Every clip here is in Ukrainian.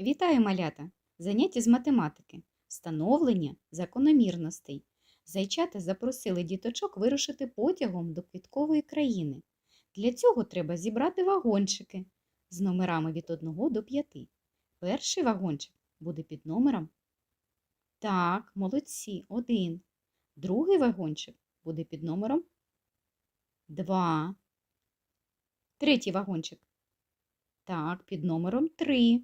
Вітаю, малята! Заняття з математики, встановлення закономірностей. Зайчата запросили діточок вирушити потягом до квіткової країни. Для цього треба зібрати вагончики з номерами від 1 до 5. Перший вагончик буде під номером. Так, молодці, 1. Другий вагончик буде під номером 2. Третій вагончик. Так, під номером 3.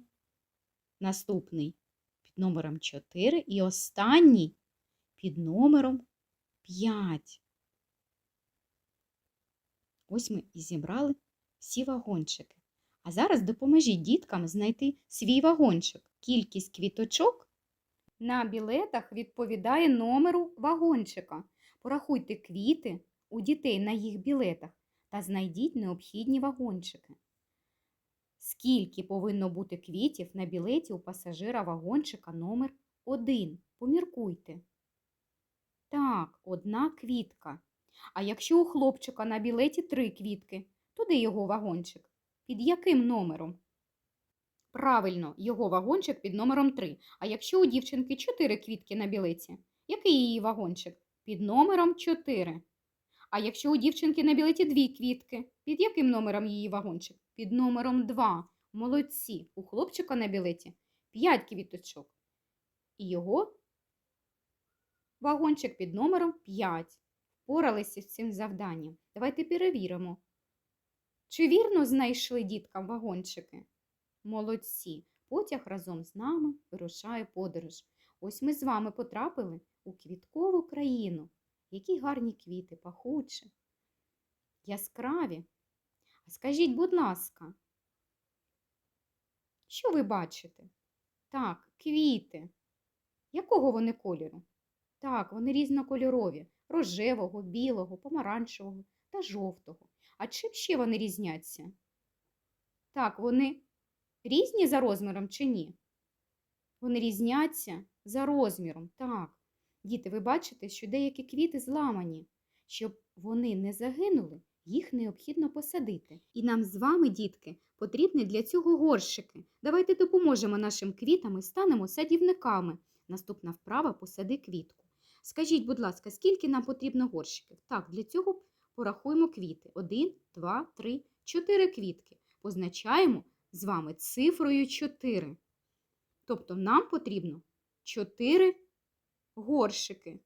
Наступний під номером 4 і останній під номером 5. Ось ми і зібрали всі вагончики. А зараз допоможіть діткам знайти свій вагончик. Кількість квіточок на білетах відповідає номеру вагончика. Порахуйте квіти у дітей на їх білетах та знайдіть необхідні вагончики. Скільки повинно бути квітів на білеті у пасажира вагончика номер 1? Поміркуйте. Так, одна квітка. А якщо у хлопчика на білеті три квітки, то де його вагончик? Під яким номером? Правильно, його вагончик під номером 3. А якщо у дівчинки 4 квітки на білеті, який її вагончик? Під номером 4. А якщо у дівчинки на білеті 2 квітки, під яким номером її вагончик? Під номером 2. Молодці. У хлопчика на білеті 5 квіточок. І його вагончик під номером 5. Впоралися з цим завданням. Давайте перевіримо. Чи вірно знайшли діткам вагончики? Молодці. Потяг разом з нами вирушає подорож. Ось ми з вами потрапили у квіткову країну. Які гарні квіти, пахучі, яскраві. А скажіть, будь ласка, що ви бачите? Так, квіти. Якого вони кольору? Так, вони різнокольорові рожевого, білого, помаранчевого та жовтого. А чим ще вони різняться? Так, вони різні за розміром чи ні? Вони різняться за розміром, так. Діти, ви бачите, що деякі квіти зламані. Щоб вони не загинули, їх необхідно посадити. І нам з вами, дітки, потрібні для цього горщики. Давайте допоможемо нашим квітам і станемо садівниками. Наступна вправа посади квітку. Скажіть, будь ласка, скільки нам потрібно горщиків? Так, для цього порахуємо квіти. Один, два, три, чотири квітки. Позначаємо з вами цифрою 4. Тобто нам потрібно 4 горщики.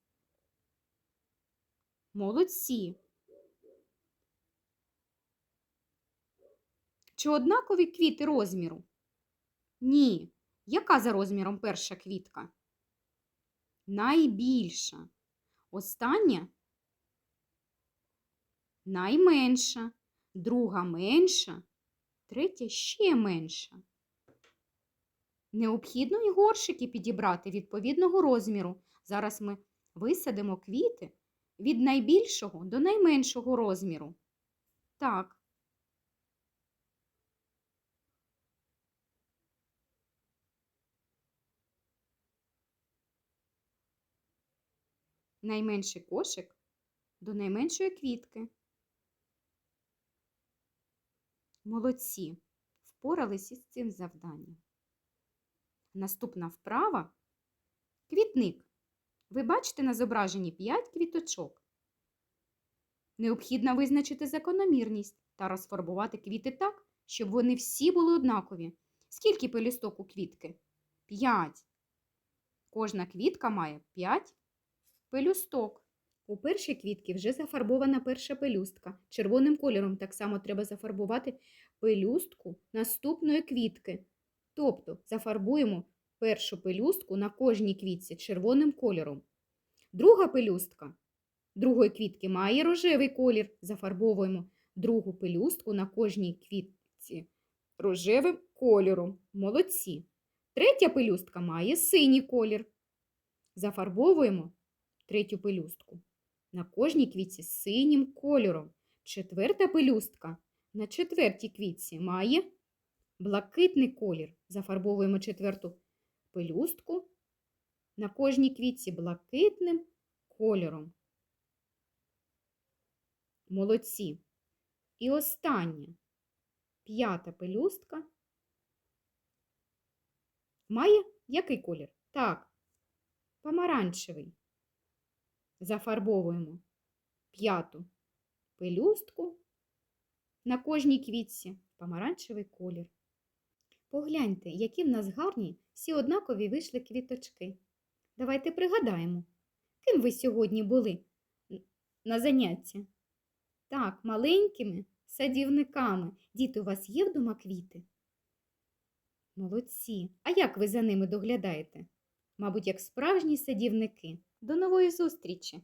Молодці. Чи однакові квіти розміру? Ні. Яка за розміром перша квітка? Найбільша. Остання найменша, друга менша, третя ще менша. Необхідно і горшики підібрати відповідного розміру. Зараз ми висадимо квіти від найбільшого до найменшого розміру. Так. Найменший кошик до найменшої квітки. Молодці. Впоралися з цим завданням. Наступна вправа квітник. Ви бачите на зображенні 5 квіточок. Необхідно визначити закономірність та розфарбувати квіти так, щоб вони всі були однакові. Скільки пелюсток у квітки? 5. Кожна квітка має 5 пелюсток. У першій квітці вже зафарбована перша пелюстка. Червоним кольором так само треба зафарбувати пелюстку наступної квітки. Тобто зафарбуємо першу пелюстку на кожній квітці червоним кольором. Друга пелюстка другої квітки має рожевий колір. Зафарбовуємо другу пелюстку на кожній квітці рожевим кольором. Молодці. Третя пелюстка має синій колір. Зафарбовуємо третю пелюстку на кожній квітці синім кольором. Четверта пелюстка на четвертій квітці має блакитний колір. Зафарбовуємо четверту пелюстку на кожній квітці блакитним кольором. Молодці. І остання п'ята пелюстка має який колір? Так, помаранчевий. Зафарбовуємо п'яту пелюстку на кожній квітці помаранчевий колір. Погляньте, які в нас гарні всі однакові вийшли квіточки. Давайте пригадаємо, ким ви сьогодні були на занятті? Так, маленькими садівниками. Діти, у вас є вдома квіти? Молодці. А як ви за ними доглядаєте? Мабуть, як справжні садівники. До нової зустрічі!